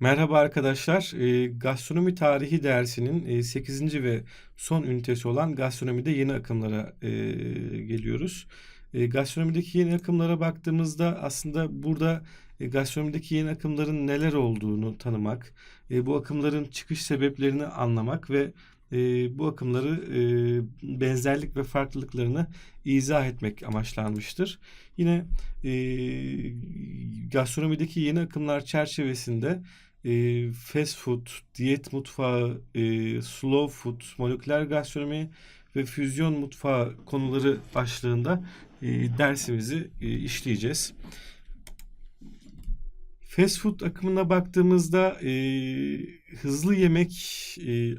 Merhaba arkadaşlar. Eee, gastronomi tarihi dersinin eee, 8. ve son ünitesi olan gastronomide yeni akımlara eee, geliyoruz. Eee, gastronomideki yeni akımlara baktığımızda aslında burada e, gastronomideki yeni akımların neler olduğunu tanımak, e, bu akımların çıkış sebeplerini anlamak ve e, bu akımları e, benzerlik ve farklılıklarını izah etmek amaçlanmıştır. Yine e, gastronomideki yeni akımlar çerçevesinde e, fast food, diyet mutfağı, e, slow food, moleküler gastronomi ve füzyon mutfağı konuları başlığında e, dersimizi e, işleyeceğiz. Fast food akımına baktığımızda e, hızlı yemek e,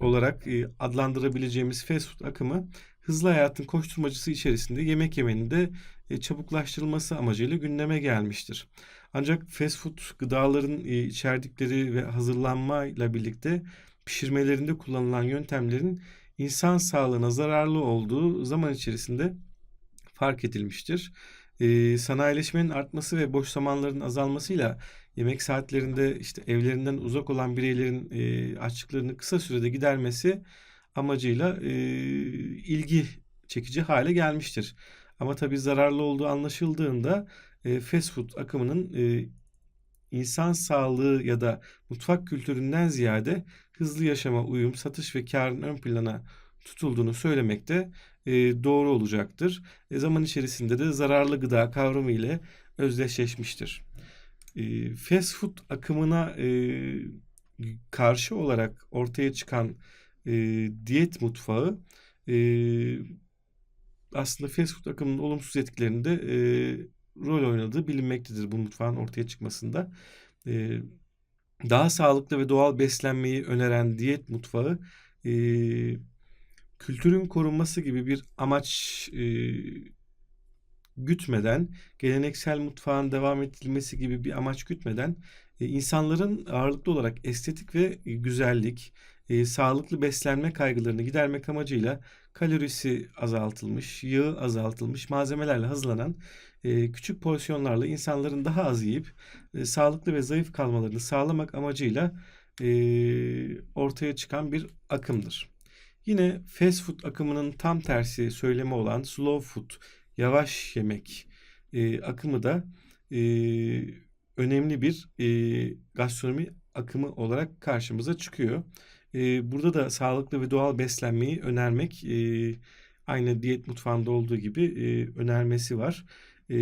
olarak e, adlandırabileceğimiz fast food akımı hızlı hayatın koşturmacısı içerisinde yemek yemenin de çabuklaştırılması amacıyla gündeme gelmiştir. Ancak fast food gıdaların e, içerdikleri ve hazırlanmayla birlikte pişirmelerinde kullanılan yöntemlerin insan sağlığına zararlı olduğu zaman içerisinde fark edilmiştir. E, sanayileşmenin artması ve boş zamanların azalmasıyla yemek saatlerinde işte evlerinden uzak olan bireylerin e, açlıklarını kısa sürede gidermesi amacıyla e, ilgi çekici hale gelmiştir. Ama tabii zararlı olduğu anlaşıldığında e, fast food akımının e, insan sağlığı ya da mutfak kültüründen ziyade hızlı yaşama uyum, satış ve karın ön plana tutulduğunu söylemek de e, doğru olacaktır. E, zaman içerisinde de zararlı gıda kavramı ile özdeşleşmiştir. E, fast food akımına e, karşı olarak ortaya çıkan e, diyet mutfağı e, aslında fast food akımının olumsuz etkilerinde e, rol oynadığı bilinmektedir bu mutfağın ortaya çıkmasında. E, daha sağlıklı ve doğal beslenmeyi öneren diyet mutfağı e, kültürün korunması gibi bir amaç e, gütmeden, geleneksel mutfağın devam ettirilmesi gibi bir amaç gütmeden insanların ağırlıklı olarak estetik ve güzellik, e, sağlıklı beslenme kaygılarını gidermek amacıyla kalorisi azaltılmış, yağı azaltılmış malzemelerle hazırlanan e, küçük porsiyonlarla insanların daha az yiyip e, sağlıklı ve zayıf kalmalarını sağlamak amacıyla e, ortaya çıkan bir akımdır. Yine fast food akımının tam tersi söylemi olan slow food, yavaş yemek e, akımı da e, önemli bir e, gastronomi akımı olarak karşımıza çıkıyor. E, burada da sağlıklı ve doğal beslenmeyi önermek e, aynı diyet mutfağında olduğu gibi e, önermesi var. E,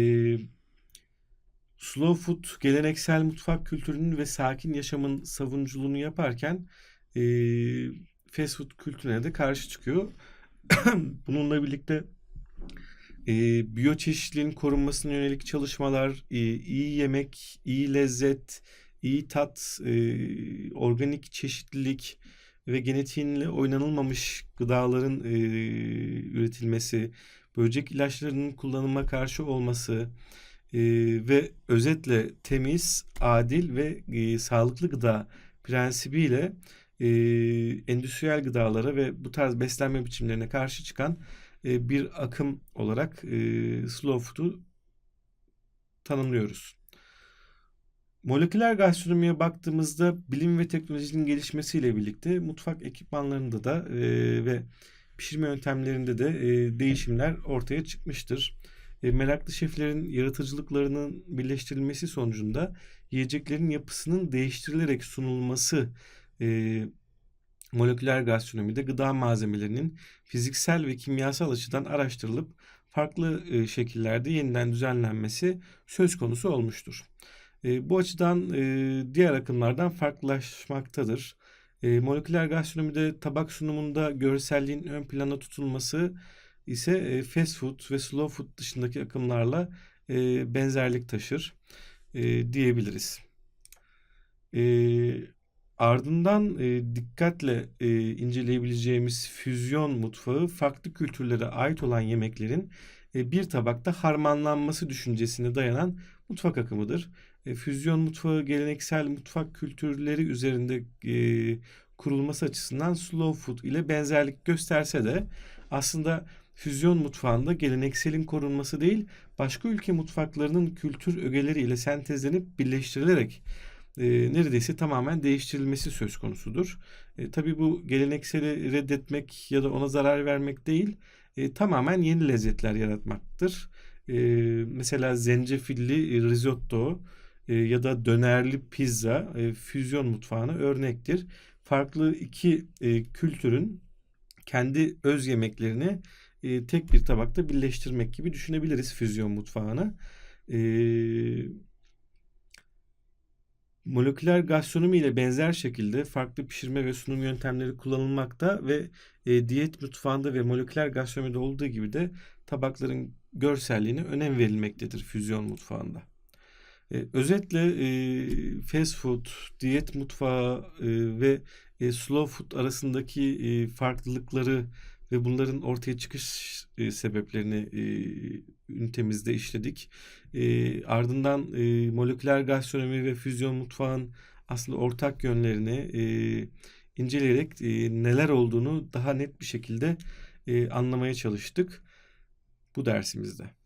slow food geleneksel mutfak kültürünün ve sakin yaşamın savunuculuğunu yaparken e, fast food kültürüne de karşı çıkıyor. Bununla birlikte e, biyoçeşitliliğin korunmasına yönelik çalışmalar, e, iyi yemek, iyi lezzet, iyi tat, e, organik çeşitlilik ve genetiğinle oynanılmamış gıdaların e, üretilmesi, böcek ilaçlarının kullanıma karşı olması e, ve özetle temiz, adil ve e, sağlıklı gıda prensibiyle e, endüstriyel gıdalara ve bu tarz beslenme biçimlerine karşı çıkan e, bir akım olarak e, slow food'u tanımlıyoruz. Moleküler gastronomiye baktığımızda bilim ve teknolojinin gelişmesiyle birlikte mutfak ekipmanlarında da e, ve pişirme yöntemlerinde de e, değişimler ortaya çıkmıştır. E, meraklı şeflerin yaratıcılıklarının birleştirilmesi sonucunda yiyeceklerin yapısının değiştirilerek sunulması e, moleküler gastronomide gıda malzemelerinin fiziksel ve kimyasal açıdan araştırılıp farklı e, şekillerde yeniden düzenlenmesi söz konusu olmuştur. E, bu açıdan e, diğer akımlardan farklılaşmaktadır. Moleküler gastronomide tabak sunumunda görselliğin ön plana tutulması ise fast food ve slow food dışındaki akımlarla benzerlik taşır diyebiliriz. Ardından e, dikkatle e, inceleyebileceğimiz füzyon mutfağı farklı kültürlere ait olan yemeklerin e, bir tabakta harmanlanması düşüncesine dayanan mutfak akımıdır. E, füzyon mutfağı geleneksel mutfak kültürleri üzerinde e, kurulması açısından slow food ile benzerlik gösterse de aslında füzyon mutfağında gelenekselin korunması değil başka ülke mutfaklarının kültür ögeleriyle sentezlenip birleştirilerek e, neredeyse tamamen değiştirilmesi söz konusudur. E, tabii bu gelenekseli reddetmek ya da ona zarar vermek değil, e, tamamen yeni lezzetler yaratmaktır. E, mesela zencefilli risotto e, ya da dönerli pizza e, füzyon mutfağına örnektir. Farklı iki e, kültürün kendi öz yemeklerini e, tek bir tabakta birleştirmek gibi düşünebiliriz füzyon mutfağını. E, moleküler gastronomi ile benzer şekilde farklı pişirme ve sunum yöntemleri kullanılmakta ve e, diyet mutfağında ve moleküler gastronomide olduğu gibi de tabakların görselliğine önem verilmektedir füzyon mutfağında. E, özetle e, fast food, diyet mutfağı e, ve e, slow food arasındaki e, farklılıkları ve bunların ortaya çıkış e, sebeplerini e, ünitemizde işledik. E, ardından e, moleküler gastronomi ve füzyon mutfağın aslında ortak yönlerini e, inceleyerek e, neler olduğunu daha net bir şekilde e, anlamaya çalıştık bu dersimizde.